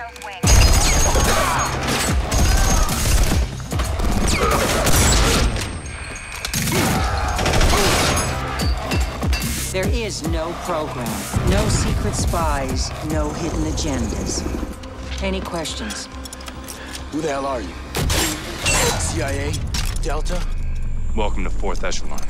south wing. There is no program, no secret spies, no hidden agendas. Any questions? Who the hell are you? CIA? Delta? Welcome to Fourth Echelon.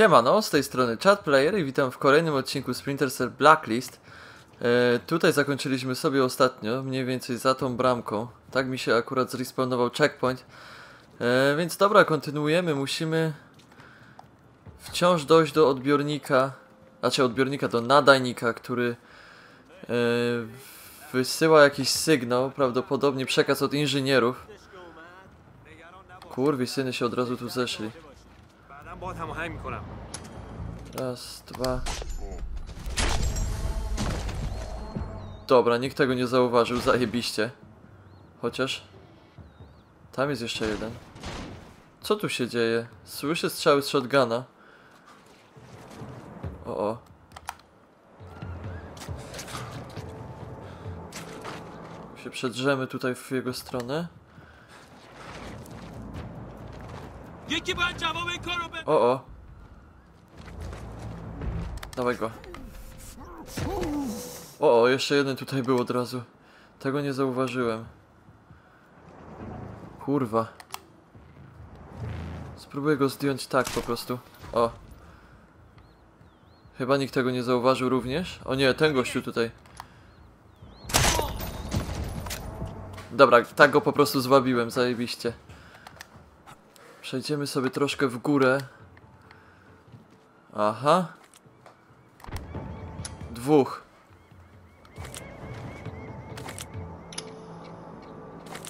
Siemano, z tej strony ChatPlayer i witam w kolejnym odcinku Splinter Cell Blacklist. E, tutaj zakończyliśmy sobie ostatnio, mniej więcej za tą bramką. Tak mi się akurat zrespawnował checkpoint. E, więc dobra, kontynuujemy. Musimy wciąż dojść do odbiornika, znaczy odbiornika, do nadajnika, który e, wysyła jakiś sygnał, prawdopodobnie przekaz od inżynierów. Kurwi, syny się od razu tu zeszli. بعدا باهات هماهنگ میکنم Raz, dwa. Dobra, nikt tego nie zauważył, zajebiście. Chociaż... Tam jest jeszcze jeden. Co tu się dzieje? Słyszę strzały z shotguna. O, o. Się przedrzemy tutaj w jego stronę. یکی باید جواب این کار رو ب... O, o. Dawaj go. O, o, jeszcze jeden tutaj był od razu. Tego nie zauważyłem. Kurwa. Spróbuję go zdjąć tak po prostu. O. Chyba nikt tego nie zauważył również. O nie, ten gościu tutaj. Dobra, tak go po prostu zwabiłem, zajebiście. Przejdziemy sobie troszkę w górę. Aha. Dwóch.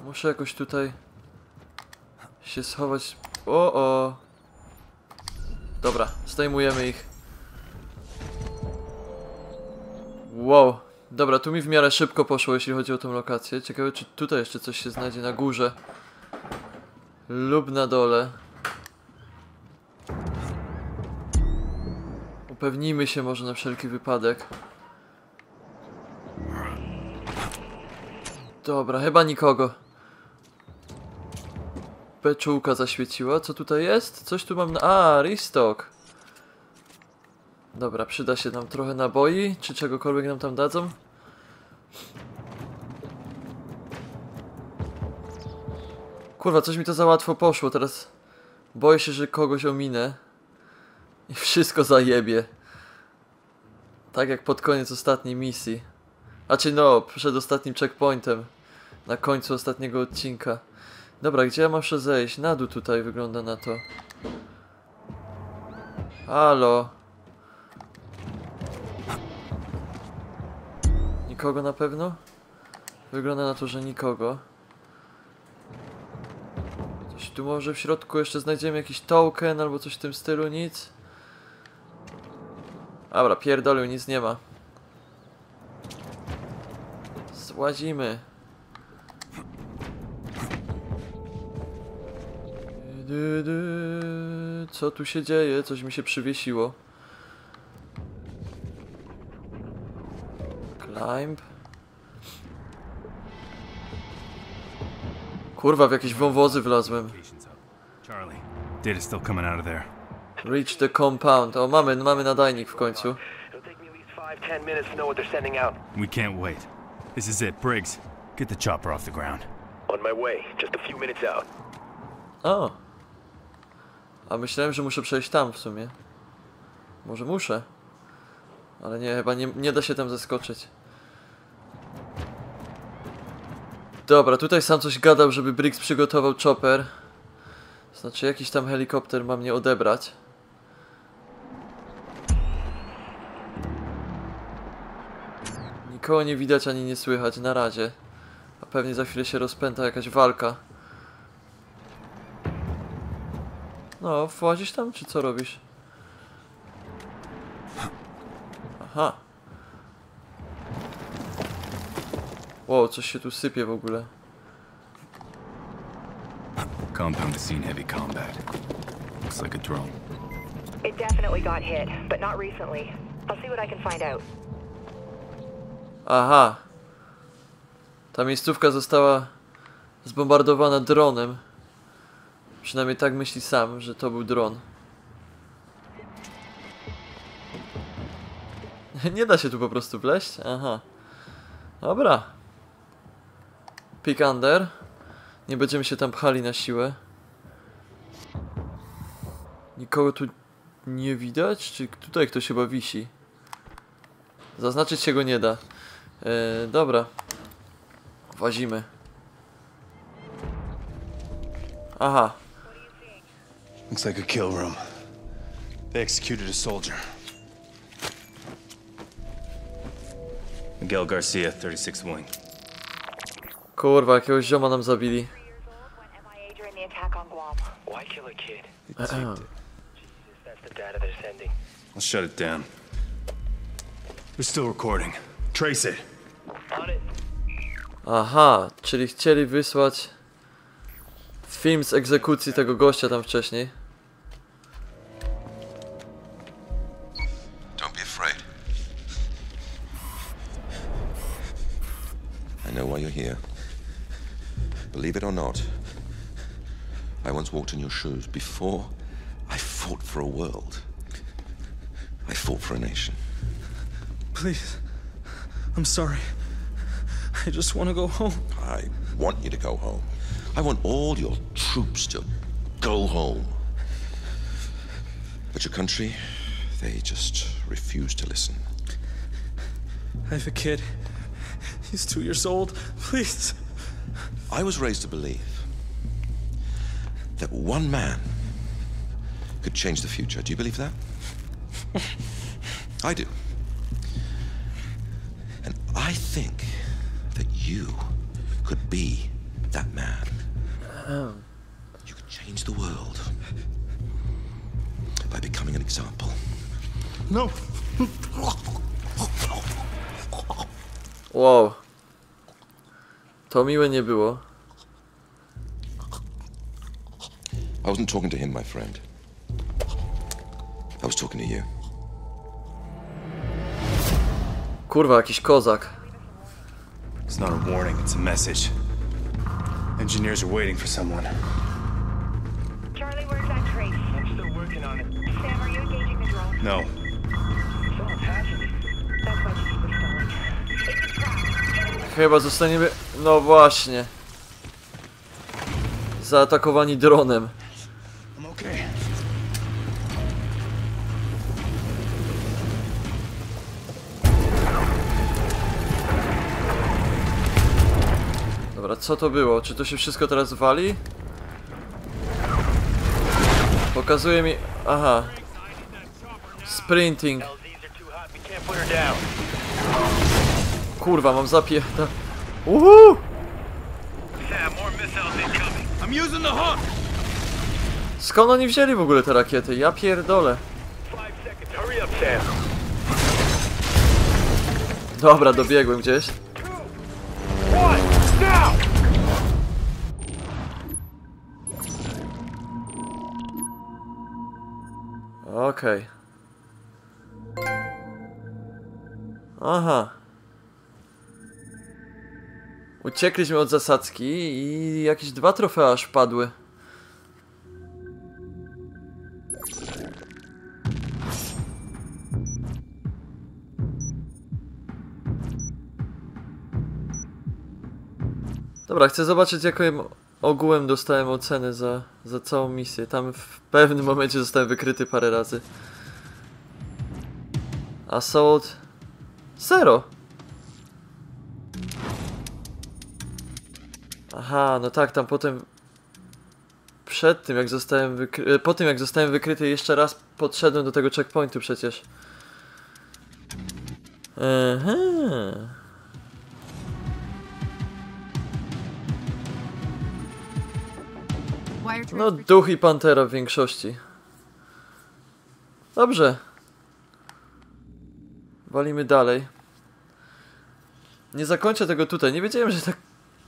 Muszę jakoś tutaj się schować. O, o. Dobra, zdejmujemy ich. Wow. Dobra, tu mi w miarę szybko poszło, jeśli chodzi o tą lokację. Ciekawe, czy tutaj jeszcze coś się znajdzie na górze lub na dole. Upewnijmy się może na wszelki wypadek. Dobra, chyba nikogo. Beczułka zaświeciła. Co tutaj jest? Coś tu mam na... A, restock. Dobra, przyda się nam trochę naboi, czy czegokolwiek nam tam dadzą. Kurwa, coś mi to za łatwo poszło, teraz boję się, że kogoś ominę i wszystko zajebie. Tak jak pod koniec ostatniej misji. Znaczy no, przed ostatnim checkpointem. Na końcu ostatniego odcinka. Dobra, gdzie ja muszę zejść? Na dół tutaj wygląda na to. Halo. Nikogo na pewno? Wygląda na to, że nikogo. Tu może w środku jeszcze znajdziemy jakiś token albo coś w tym stylu, nic. Dobra, pierdolił, nic nie ma. Złazimy. Co tu się dzieje? Coś mi się przywiesiło. Climb. Kurwa, w jakieś wąwozy wlazłem. Charlie, data's still coming out of there. Reach the compound. O, mamy, mamy nadajnik w końcu. We can't wait. This is it, Briggs. Get the chopper off the ground. On my way, just a few minutes out. O. A myślałem, że muszę przejść tam w sumie. Może muszę. Ale nie, chyba nie, nie da się tam zeskoczyć. Dobra, tutaj sam coś gadał, żeby Briggs przygotował chopper. Znaczy jakiś tam helikopter ma mnie odebrać. Nikogo nie widać ani nie słychać na razie. A pewnie za chwilę się rozpęta jakaś walka. No, włazisz tam, czy co robisz? Aha. Wow, coś się tu sypie w ogóle. Compound has seen heavy combat. Looks like a drone. It definitely got hit, but not recently. I'll see what I can find out. Aha. Ta miejscówka została zbombardowana dronem. Przynajmniej tak myśli sam, że to był dron. Nie da się tu po prostu wleść? Aha. Dobra. Pick under. Nie będziemy się tam pchali na siłę. Nikogo tu nie widać? Czy tutaj ktoś chyba wisi? Zaznaczyć się go nie da. E, dobra. Włazimy. Aha. Looks like a kill room. They executed a soldier. Miguel Garcia, 36th Wing. Kurwa, jakiegoś zioma nam zabili. Three years old, went MIA during the attack on Guam. Why kill a kid? Ehem. That's the data they're sending. I'll shut it down. They're still recording. Trace it. On it. Aha, czyli chcieli wysłać film z egzekucji tego gościa tam wcześniej. Don't be afraid. I know why you're here. Believe it or not, I once walked in your shoes before I fought for a world. I fought for a nation. Please. I'm sorry. I just want to go home. I want you to go home. I want all your troops to go home. But your country, they just refuse to listen. I have a kid. He's two years old. Please. I was raised to believe that one man could change the future. Do you believe that? I do. And I think that you could be that man. Oh. You could change the world by becoming an example. No. Wow. To miłe nie było. I wasn't talking to him, my friend. I was talking to you. Kurwa, jakiś kozak. It's not a warning, it's a message. Engineers are waiting for someone. Charlie, where's that trace? I'm still working on it. Sam, are you engaging the drone? No. It's all attaching. That's why she was stalling. It's a trap. Chyba zostaniemy... No właśnie. Zaatakowani dronem. Dobra, co to było? Czy to się wszystko teraz wali? Pokazuje mi... Aha. Sprinting. Kurwa, mam zapierda... Uhu! Sam, more missiles incoming. I'm using the hook. Skąd oni wzięli w ogóle te rakiety? Ja pierdolę. Dobra, dobiegłem gdzieś. Okej. Aha. Uciekliśmy od zasadzki i jakieś dwa trofea aż padły. Dobra, chcę zobaczyć jaką ogółem dostałem ocenę za, za całą misję. Tam w pewnym momencie zostałem wykryty parę razy. Assault... Zero! Aha, no tak, tam potem... Przed tym jak zostałem wykry... Po tym jak zostałem wykryty jeszcze raz podszedłem do tego checkpointu przecież. Aha. No, duch i pantera w większości. Dobrze. Walimy dalej. Nie zakończę tego tutaj. Nie wiedziałem, że tak,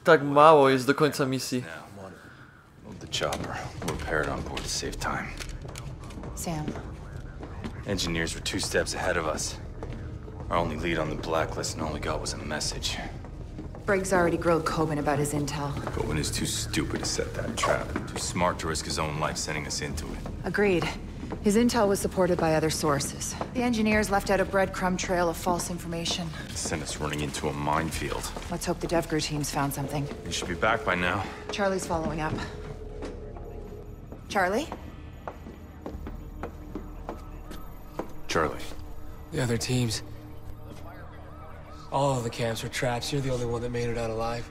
tak mało jest do końca misji. Now, I'm on it. Move the chopper. We'll repair it on board to save time. Sam, Engineers were two steps ahead of us. Our only lead on the blacklist and all we got was a message. Briggs already grilled Coben about his intel. Cohen is too stupid to set that trap. Too smart to risk his own life sending us into it. Agreed. His intel was supported by other sources. The engineers left out a breadcrumb trail of false information. Sent us running into a minefield. Let's hope the DevGru teams found something. They should be back by now. Charlie's following up. Charlie? Charlie. The other teams. All of the camps were traps. You're the only one that made it out alive.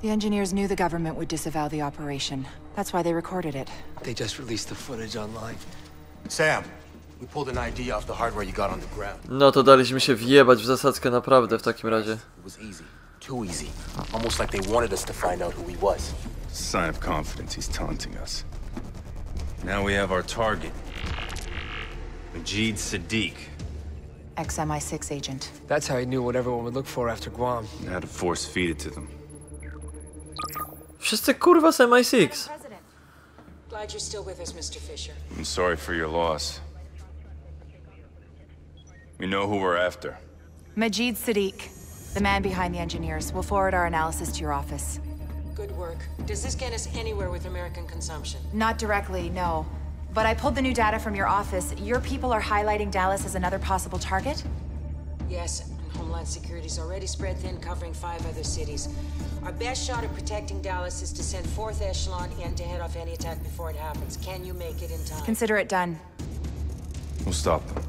The engineers knew the government would disavow the operation. That's why they recorded it. They just released the footage online. Sam, we pulled an ID off the hardware you got on the ground. No to daliśmy się wjebać w zasadzkę naprawdę w takim razie. It was easy. Too easy. Almost like they wanted us to find out who he was. Sign of confidence, he's taunting us. Now we have our target. Majid Sadiq. Ex-MI6 agent. That's how he knew what everyone would look for after Guam. And had to force feed it to them. Wszyscy kurwa z MI6. Glad you're still with us, Mr. Fisher. I'm sorry for your loss. We know who we're after. Majid Sadiq, the man behind the engineers. We'll forward our analysis to your office. Good work. Does this get us anywhere with American consumption? Not directly, no. But I pulled the new data from your office. Your people are highlighting Dallas as another possible target? Yes, and Homeland Security's already spread thin, covering five other cities. Our best shot at protecting Dallas is to send fourth echelon in to head off any attack before it happens. Can you make it in time? Consider it done. We'll stop them.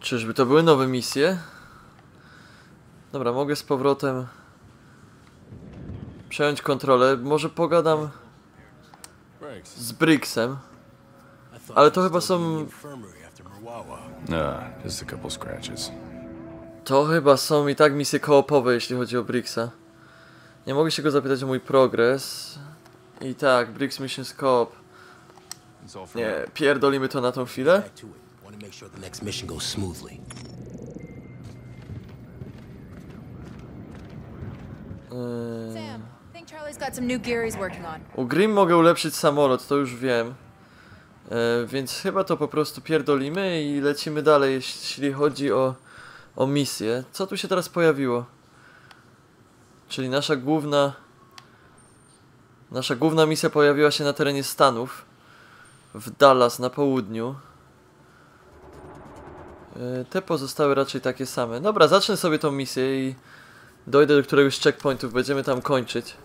Czyżby to były nowe misje? Dobra, mogę z powrotem przejąć kontrolę. Może pogadam z Briggsem. Ale to chyba są... Nah, just a couple scratches. To chyba są i tak misje koopowe, jeśli chodzi o Briggsa. Nie mogę się go zapytać o mój progres. I tak, Briggs Missions Coop. Nie, pierdolimy to na tą chwilę. Yy, U Grim mogę ulepszyć samolot, to już wiem. E, więc chyba to po prostu pierdolimy i lecimy dalej, jeśli chodzi o, o misję. Co tu się teraz pojawiło? Czyli nasza główna... Nasza główna misja pojawiła się na terenie Stanów. W Dallas na południu. E, Te pozostałe raczej takie same. Dobra, zacznę sobie tą misję i dojdę do któregoś z checkpointów. Będziemy tam kończyć.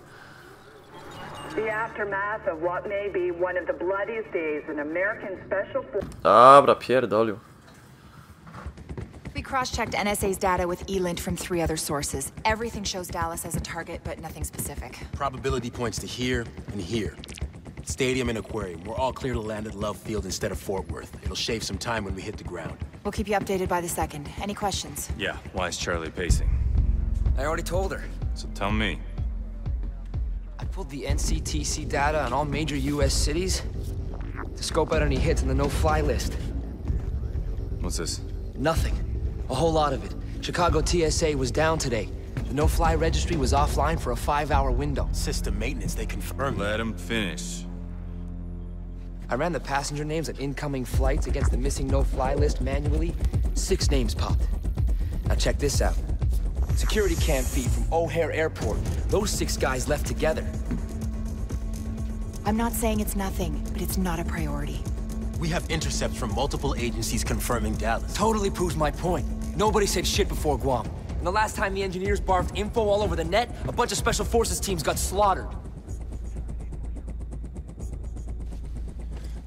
The aftermath of what may be one of the bloodiest days in American Special Forces. Dobra, pierdolił. We cross-checked NSA's data with E-Lint from three other sources. Everything shows Dallas as a target, but nothing specific. Probability points to here and here. Stadium and aquarium. We're all clear to land at Love Field instead of Fort Worth. It'll shave some time when we hit the ground. We'll keep you updated by the second. Any questions? Yeah, why is Charlie pacing? I already told her. So tell me. I pulled the NCTC data on all major U.S. cities to scope out any hits on the no-fly list. What's this? Nothing. A whole lot of it. Chicago TSA was down today. The no-fly registry was offline for a five-hour window. System maintenance, they confirmed. Let him finish. I ran the passenger names on incoming flights against the missing no-fly list manually. Six names popped. Now check this out. Security cam feed from O'Hare Airport. Those six guys left together. I'm not saying it's nothing, but it's not a priority. We have intercepts from multiple agencies confirming Dallas. Totally proves my point. Nobody said shit before Guam. And the last time the engineers barfed info all over the net, a bunch of special forces teams got slaughtered.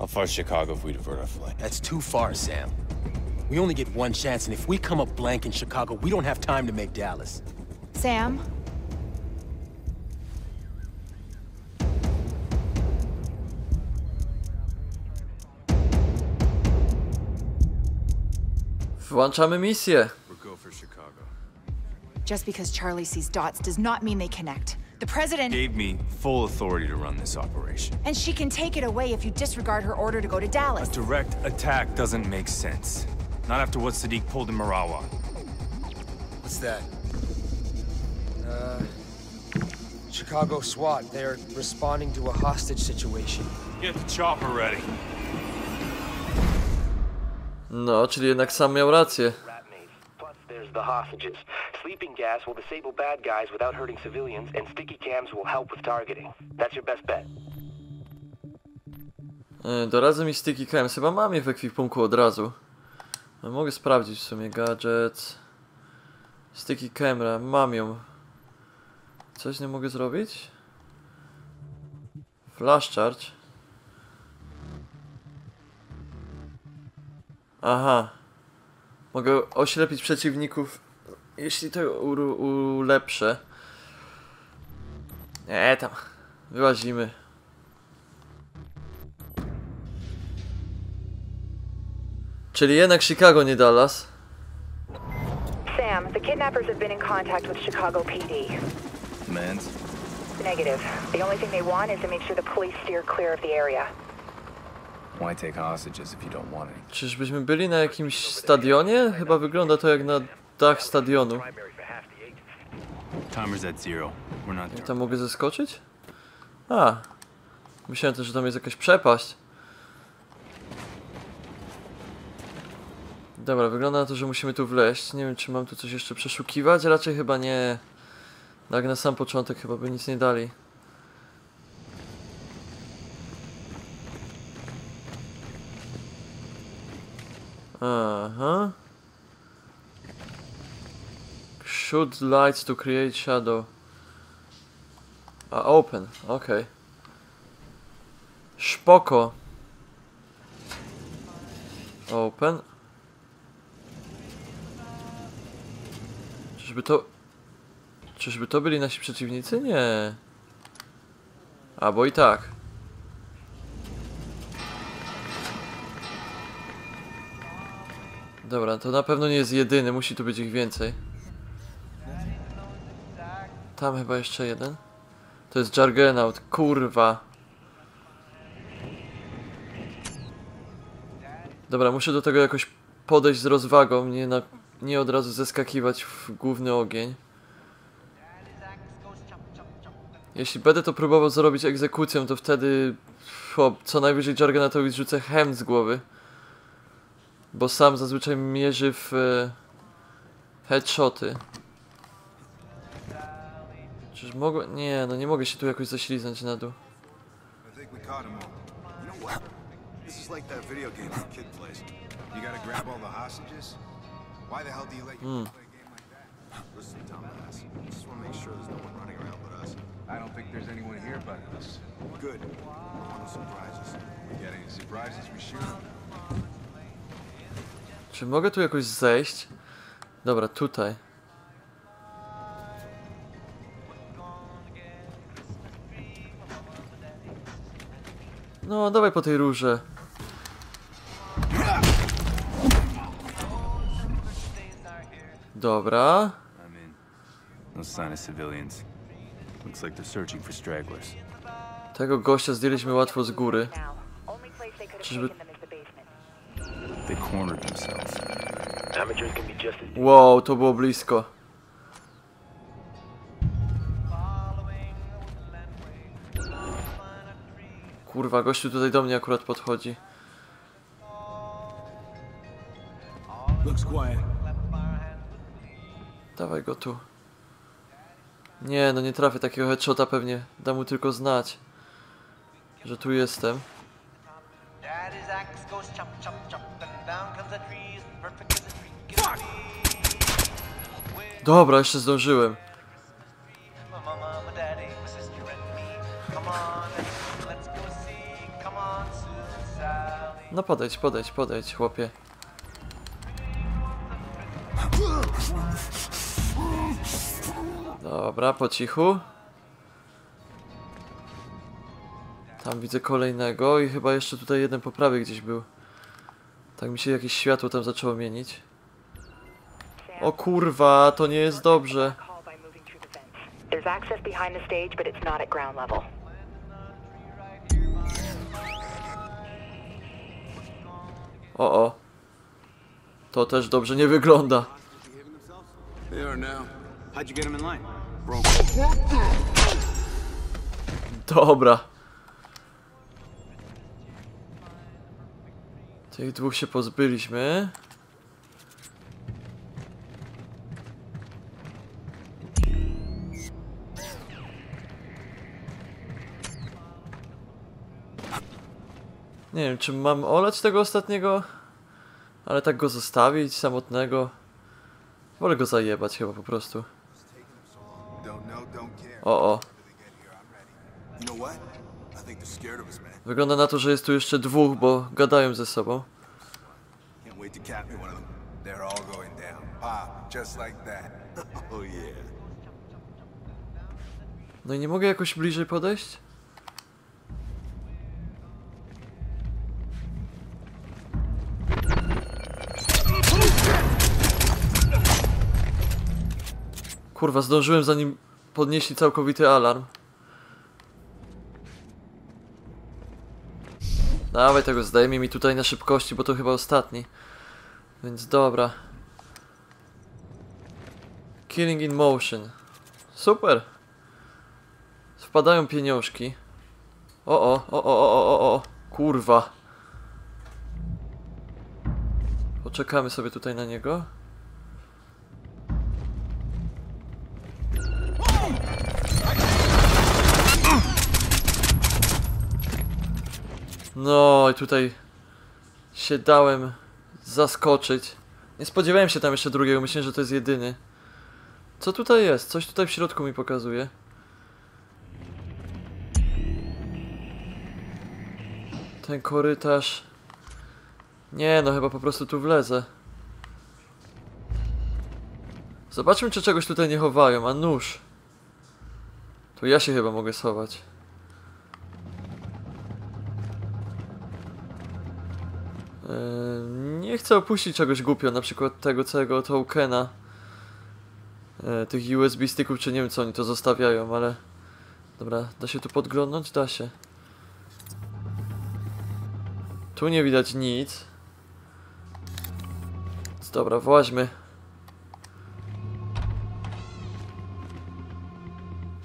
How far's Chicago if we divert our flight? That's too far, Sam. We only get one chance, and if we come up blank in Chicago, we don't have time to make Dallas. Sam? Włączamy misję. We'll go for Chicago. Just because Charlie sees dots does not mean they connect. The president. Gave me full authority to run this operation. And she can take it away if you disregard her order to go to Dallas. A direct attack doesn't make sense. Not after what Sadiq pulled in Marawa. What's that? Uh. Chicago SWAT. They're responding to a hostage situation. Get the chopper ready. No, czyli jednak sam miał rację. There's the hostages. Sleeping gas will disable bad guys without hurting civilians, and sticky cams will help with targeting. That's your best bet. Doradzę mi sticky cam. Chyba mam je w ekwipunku od razu. No, mogę sprawdzić w sumie. Gadżet. Sticky camera. Mam ją. Coś nie mogę zrobić? Flash charge. Aha. Mogę oślepić przeciwników, jeśli to ulepszę. Nie, tam. Wyłazimy. Czyli jednak Chicago, nie Dallas. Sam, the kidnappers have been in contact with Chicago PD. Mans? Negative. The only thing they want is to make sure the police steer clear of the area. Why take hostages if you don't want any? Czyżbyśmy byli na jakimś stadionie? Chyba wygląda to jak na dach stadionu. Timer's at zero. We're not I tam mogę zeskoczyć? A. Myślałem też, że tam jest jakaś przepaść. Dobra, wygląda na to, że musimy tu wleźć. Nie wiem, czy mam tu coś jeszcze przeszukiwać. Raczej chyba nie. Tak na sam początek chyba by nic nie dali. Aha. Shoot lights to create shadow. A open, okej. Szpoko. Open. Czyżby to... Czyżby to byli nasi przeciwnicy? Nie. Albo i tak. Dobra, to na pewno nie jest jedyny, musi tu być ich więcej. Tam chyba jeszcze jeden. To jest Juggernaut, kurwa. Dobra, muszę do tego jakoś podejść z rozwagą, nie, na, nie od razu zeskakiwać w główny ogień. Jeśli będę to próbował zrobić egzekucją, to wtedy co najwyżej Jargonautowi zrzucę hem z głowy. Bo sam zazwyczaj mierzy w e, headshoty. Czyż mogę... Nie, no nie mogę się tu jakoś zaśliznąć na dół. This is like that video game the kid plays. You gotta grab all hostages? Why the hell do you let your Hmm. kid play a game like that? Listen, dumbass. I just wanna make sure there's no one running around but us. I don't think there's anyone here but us. Good. We don't want no surprises. We get any surprises, we shoot 'em. Czy mogę tu jakoś zejść? Dobra, tutaj. No, dawaj po tej rurze. Dobra. I'm in. No sign of civilians. Looks like they're searching for stragglers. Tego gościa zdjęliśmy łatwo z góry. Czyżby... Wow, to było blisko. Kurwa, gościu tutaj do mnie akurat podchodzi. Looks quiet. Dawaj go tu. Nie, no nie trafię takiego headshota pewnie. Da mu tylko znać, że tu jestem. Daddy's axe goes chop, chop, chop, and down Dobra, po cichu. Tam widzę kolejnego i chyba jeszcze tutaj jeden po prawej gdzieś był. Tak mi się jakieś światło tam zaczęło mienić. O kurwa, to nie jest dobrze. There's access behind the stage, but it's not at ground level. O, o. To też dobrze nie wygląda. They are now. How'd you get them in line? Dobra. Tych dwóch się pozbyliśmy. Nie wiem, czy mam olać tego ostatniego, ale tak go zostawić samotnego. Wolę go zajebać chyba po prostu. Us, man. Wygląda na to, że jest tu jeszcze dwóch, bo gadają ze sobą. Oh. No i nie mogę jakoś bliżej podejść? Kurwa, zdążyłem zanim podnieśli całkowity alarm. Dawaj tego, zdejmij mi tutaj na szybkości, bo to chyba ostatni. Więc dobra. Killing in motion. Super. Wpadają pieniążki. O, o, o, o, o, o, o, kurwa. Poczekamy sobie tutaj na niego. No i tutaj się dałem zaskoczyć. Nie spodziewałem się tam jeszcze drugiego, myślałem, że to jest jedyny. Co tutaj jest? Coś tutaj w środku mi pokazuje. Ten korytarz. Nie, no chyba po prostu tu wlezę. Zobaczmy, czy czegoś tutaj nie chowają. A nóż. Tu ja się chyba mogę schować. Nie chcę opuścić czegoś głupio, na przykład tego całego tokena. E, tych USB sticków, czy nie wiem co oni to zostawiają, ale... Dobra, da się tu podglądnąć? Da się. Tu nie widać nic. Dobra, właźmy.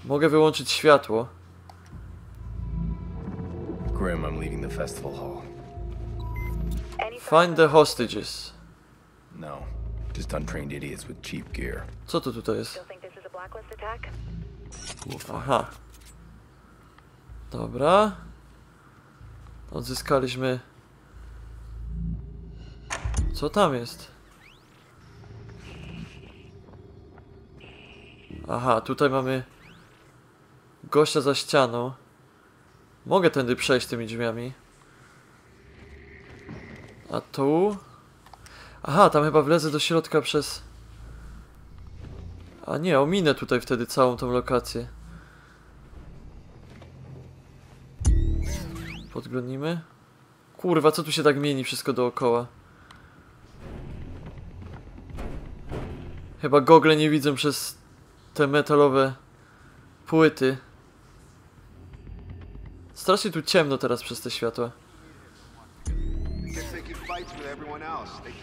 Mogę wyłączyć światło. Grim, I'm leaving the festival hall. Find the hostages. No, just untrained idiots with cheap gear. Co to tutaj jest? Aha. Dobra. Odzyskaliśmy. Co tam jest? Aha, tutaj mamy gościa za ścianą. Mogę tędy przejść tymi drzwiami. A tu? Aha, tam chyba wlezę do środka przez... A nie, ominę tutaj wtedy całą tą lokację. Podglądnimy. Kurwa, co tu się tak mieni wszystko dookoła? Chyba gogle nie widzę przez te metalowe płyty. Strasznie tu ciemno teraz przez te światła.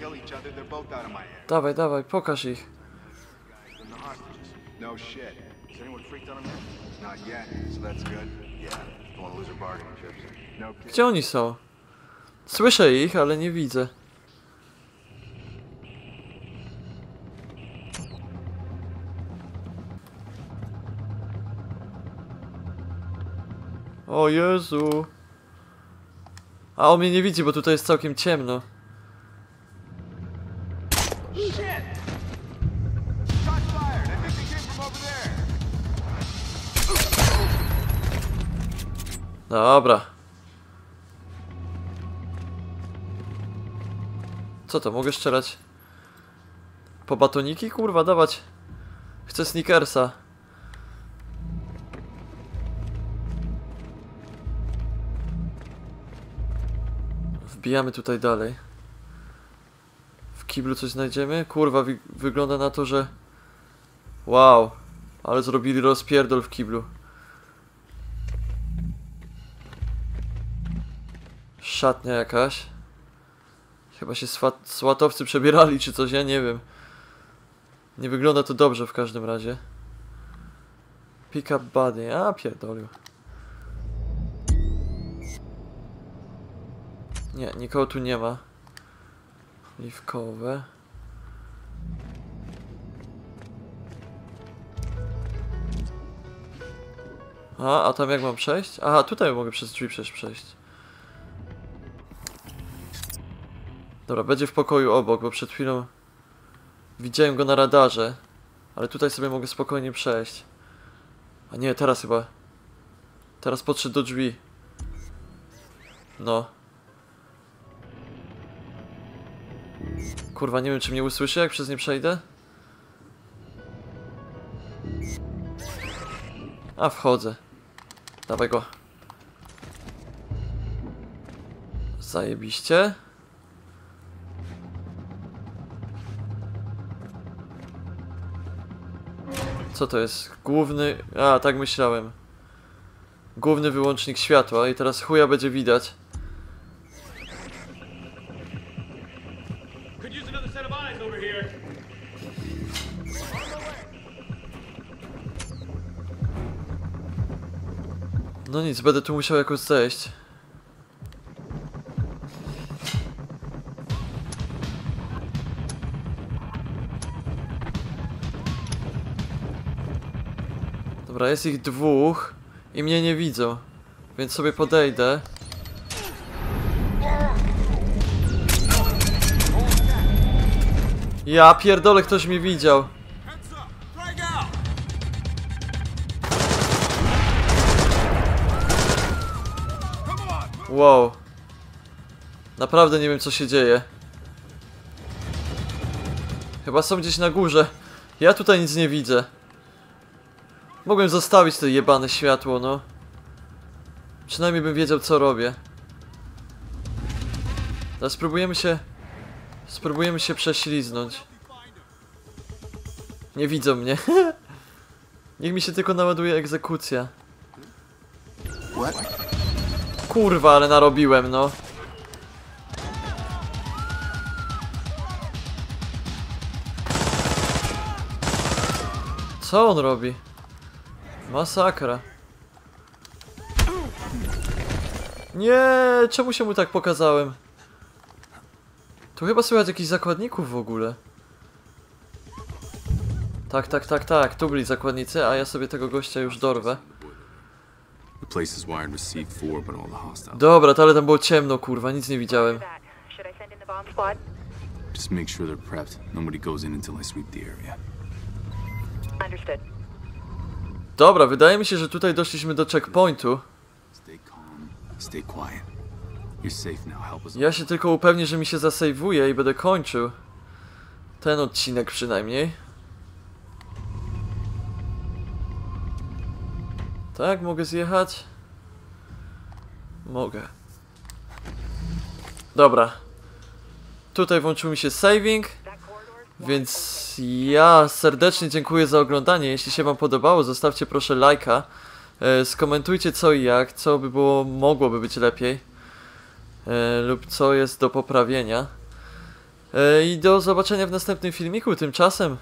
Kill each other, they're both out of my head. Dawaj, dawaj, pokaż ich. No shit. Has anyone freaked on them yet? Not yet, so that's good. Yeah, don't want to lose our bargaining chips. No kidding. Gdzie oni są? Słyszę ich, ale nie widzę. O Jezu. A on mnie nie widzi, bo tutaj jest całkiem ciemno. Dobra. Co to, mogę strzelać? Po batoniki? Kurwa, dawać. Chcę sneakersa. Wbijamy tutaj dalej. W kiblu coś znajdziemy? Kurwa, wi- wygląda na to, że... Wow. Ale zrobili rozpierdol w kiblu. Szatnia jakaś. Chyba się swat swatowcy przebierali czy coś, ja nie wiem. Nie wygląda to dobrze w każdym razie. Pick up body, a pierdolił. Nie, nikogo tu nie ma. Liwkowe. A, a tam jak mam przejść? Aha, tutaj mogę przez drzwi przecież przejść. Dobra, będzie w pokoju obok, bo przed chwilą widziałem go na radarze. Ale tutaj sobie mogę spokojnie przejść. A nie, teraz chyba. Teraz podszedł do drzwi. No. Kurwa, nie wiem czy mnie usłyszy jak przez nie przejdę. A wchodzę. Dawaj go. Zajebiście. Co to jest? Główny... A, tak myślałem. Główny wyłącznik światła i teraz chuja będzie widać. No nic, będę tu musiał jakoś zejść. Dobra, jest ich dwóch i mnie nie widzą, więc sobie podejdę. Ja pierdolę, ktoś mnie widział. Wow. Naprawdę nie wiem co się dzieje. Chyba są gdzieś na górze. Ja tutaj nic nie widzę. Mogłem zostawić to jebane światło, no. Przynajmniej bym wiedział co robię. Teraz spróbujemy się... Spróbujemy się prześliznąć. Nie widzą mnie. Niech mi się tylko naładuje egzekucja. Kurwa, ale narobiłem, no. Co on robi? Masakra. Nie, czemu się mu tak pokazałem? Tu chyba słychać jakichś zakładników w ogóle. Tak, tak, tak, tak, tu byli zakładnicy, a ja sobie tego gościa już dorwę. The place is wired with C4, but all the hostiles. Dobra, to ale tam było ciemno, kurwa, nic nie widziałem. Just make sure they're prepped. Nobody goes in until I sweep the area. Understood. Dobra, wydaje mi się, że tutaj doszliśmy do checkpointu. Ja się tylko upewnię, że mi się zasejwuje i będę kończył. Ten odcinek przynajmniej. Tak, mogę zjechać? Mogę. Dobra. Tutaj włączył mi się saving. Więc ja serdecznie dziękuję za oglądanie. Jeśli się wam podobało, zostawcie proszę lajka. E, skomentujcie co i jak, co by było, mogłoby być lepiej. E, lub co jest do poprawienia. E, I do zobaczenia w następnym filmiku. Tymczasem